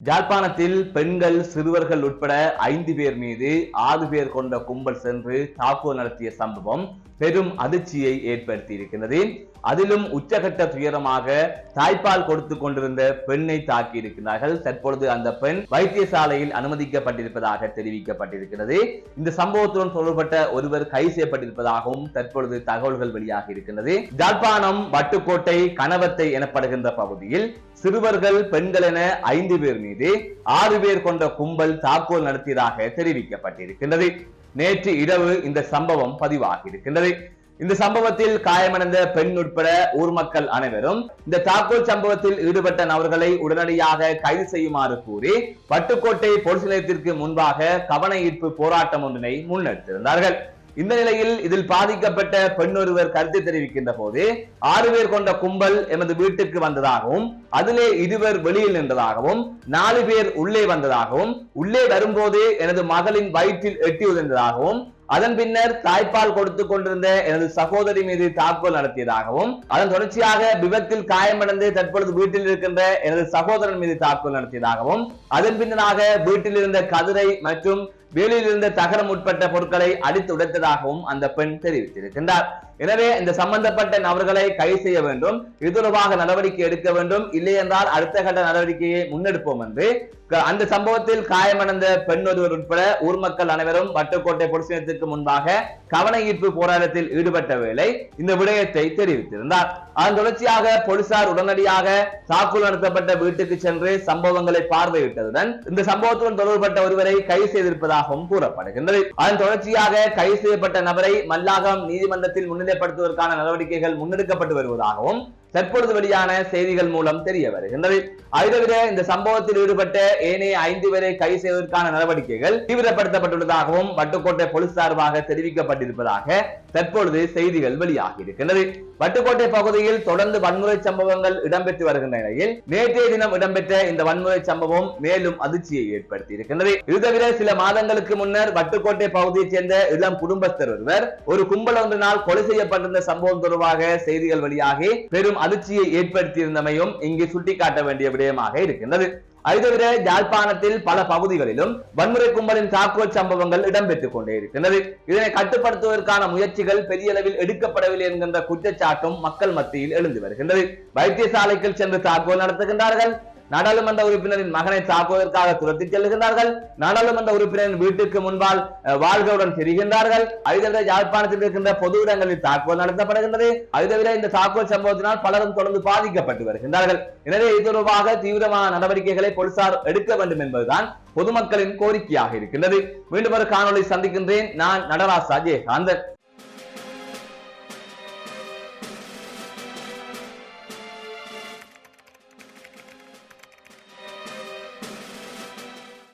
யாழ்ப்பாணத்தில் பெண்கள் சிறுவர்கள் உட்பட ஐந்து பேர் மீது ஆறு பேர் கொண்ட கும்பல் சென்று தாக்குதல் நடத்திய சம்பவம் பெரும் அதிர்ச்சியை ஏற்படுத்தி இருக்கின்றது அதிலும் உச்சகட்ட துயரமாக தாய்ப்பால் கொடுத்து கொண்டிருந்த பெண்ணை தாக்கி இருக்கிறார்கள் தற்பொழுது அந்த பெண் வைத்தியசாலையில் அனுமதிக்கப்பட்டிருப்பதாக தெரிவிக்கப்பட்டிருக்கிறது. இந்த சம்பவத்துடன் தொடர்பட்ட ஒருவர் கைது செய்யப்பட்டிருப்பதாகவும் தற்பொழுது தகவல்கள் வெளியாக இருக்கின்றது. ஜாழ்ப்பாணம் வட்டுக்கோட்டை கணவத்தை எனப்படுகின்ற பகுதியில் சிறுவர்கள் பெண்கள் என ஐந்து பேர் மீது ஆறு பேர் கொண்ட கும்பல் தாக்குதல் நடத்தியதாக தெரிவிக்கப்பட்டிருக்கின்றது. நேற்று இரவு இந்த சம்பவம் பதிவாகி இருக்கின்றது இந்த சம்பவத்தில் காயமடைந்த பெண் உட்பட ஊர் மக்கள் அனைவரும் இந்த தாக்குதல் சம்பவத்தில் ஈடுபட்ட நபர்களை உடனடியாக கைது செய்யுமாறு கூறி பட்டுக்கோட்டை போலீஸ் நிலையத்திற்கு முன்பாக கவன ஈர்ப்பு போராட்டம் ஒன்றினை முன்னெடுத்திருந்தார்கள். இந்த நிலையில் இதில் பாதிக்கப்பட்ட பெண் ஒருவர் கருத்து தெரிவிக்கின்ற போது ஆறு பேர் கொண்ட கும்பல் எமது வீட்டுக்கு வந்ததாகவும் அதிலே இருவர் வெளியில் நின்றதாகவும் நாலு பேர் உள்ளே வந்ததாகவும் உள்ளே வரும்போது எனது மகளின் வயிற்றில் எட்டி உதிர்ந்ததாகவும் அதன் பின்னர் தாய்ப்பால் கொடுத்து கொண்டிருந்த எனது சகோதரி மீது தாக்குதல் நடத்தியதாகவும் அதன் தொடர்ச்சியாக விபத்தில் காயமடைந்து தற்பொழுது வீட்டில் இருக்கின்ற எனது சகோதரன் மீது தாக்குதல் நடத்தியதாகவும் அதன் பின்னராக வீட்டில் இருந்த கதிரை மற்றும் வேலியிலிருந்து இருந்த தகரம் உட்பட்ட பொருட்களை அடித்து உடைத்ததாகவும் அந்த பெண் தெரிவித்திருக்கின்றார். எனவே இந்த சம்பந்தப்பட்ட நபர்களை கைது செய்ய வேண்டும். இது தொடர்பாக நடவடிக்கை எடுக்க வேண்டும். இல்லை என்றால் அடுத்த கட்ட நடவடிக்கையை முன்னெடுப்போம் என்று. அந்த சம்பவத்தில் காயமடைந்த பெண் ஒருவர் உட்பட ஊர் மக்கள் அனைவரும் வட்டுக்கோட்டை பொலிஸ் நிலையத்திற்கு முன்பாக கவன ஈர்ப்பு போராட்டத்தில் ஈடுபட்ட வேளை இந்த விடயத்தை தெரிவித்திருந்தார். அதன் தொடர்ச்சியாக போலீசார் உடனடியாக தாக்குதல் நடத்தப்பட்ட வீட்டுக்கு சென்று சம்பவங்களை பார்வையிட்டதுடன் இந்த சம்பவத்துடன் தொடர்புபட்ட ஒருவரை கைது செய்திருப்பதாகவும் கூறப்படுகின்றது. அதன் தொடர்ச்சியாக கைது செய்யப்பட்ட நபரை மல்லாகம் நீதிமன்றத்தில் முன்னிலைப்படுத்துவதற்கான நடவடிக்கைகள் முன்னெடுக்கப்பட்டு வருவதாகவும் தற்பொழுது வெளியான செய்திகள் மூலம் தெரிய வருகின்றது. அதை இந்த சம்பவத்தில் ஈடுபட்ட ஏனைய ஐந்து பேரை கைது செய்வதற்கான நடவடிக்கைகள் தீவிரப்படுத்தப்பட்டுள்ளதாகவும் வட்டுக்கோட்டை போலீஸ் சார்பாக தெரிவிக்கப்பட்டிருப்பதாக தற்பொழுது செய்திகள் வெளியாகி இருக்கின்றது. வட்டுக்கோட்டை பகுதியில் தொடர்ந்து வன்முறை சம்பவங்கள் இடம்பெற்று வருகின்ற நிலையில் நேற்றைய தினம் இடம்பெற்ற இந்த வன்முறை சம்பவம் மேலும் அதிர்ச்சியை ஏற்படுத்தி இருக்கின்றது. இது தவிர சில மாதங்களுக்கு முன்னர் வட்டுக்கோட்டை பகுதியைச் சேர்ந்த இளம் குடும்பஸ்தர் ஒருவர் ஒரு கும்பல் ஒன்றினால் கொலை செய்யப்பட்டிருந்த சம்பவம் தொடர்பாக செய்திகள் வெளியாகி பெரும் அதிர்ச்சியை ஏற்படுத்தியிருந்தமையும் இங்கு சுட்டிக்காட்ட வேண்டிய விடயமாக இருக்கின்றது. அதுதவிர யாழ்ப்பாணத்தில் பல பகுதிகளிலும் வன்முறை கும்பலின் தாக்குதல் சம்பவங்கள் இடம்பெற்றுக் கொண்டே இருக்கின்றது. இதனை கட்டுப்படுத்துவதற்கான முயற்சிகள் பெரிய அளவில் எடுக்கப்படவில்லை என்கின்ற குற்றச்சாட்டும் மக்கள் மத்தியில் எழுந்து வருகின்றது. வைத்தியசாலைக்கு சென்று தாக்குதல் நடத்துகின்றார்கள். நாடாளுமன்ற உறுப்பினரின் மகனை தாக்குவதற்காக துரத்தி செல்கின்றார்கள் நாடாளுமன்ற உறுப்பினரின் வீட்டுக்கு முன்பால் வாழ்களுடன் திரிகின்றார்கள். அது யாழ்ப்பாணத்தில் இருக்கின்ற பொது இடங்களில் தாக்குதல் நடத்தப்படுகின்றது. அது இந்த தாக்குதல் சம்பவத்தினால் பலரும் தொடர்ந்து பாதிக்கப்பட்டு வருகின்றார்கள். எனவே இது தொடர்பாக தீவிரமான நடவடிக்கைகளை போலீசார் எடுக்க வேண்டும் என்பதுதான் பொதுமக்களின் கோரிக்கையாக இருக்கின்றது. மீண்டும் ஒரு காணொலி சந்திக்கின்றேன். நான் நடராஜ் அஜயகாந்தன்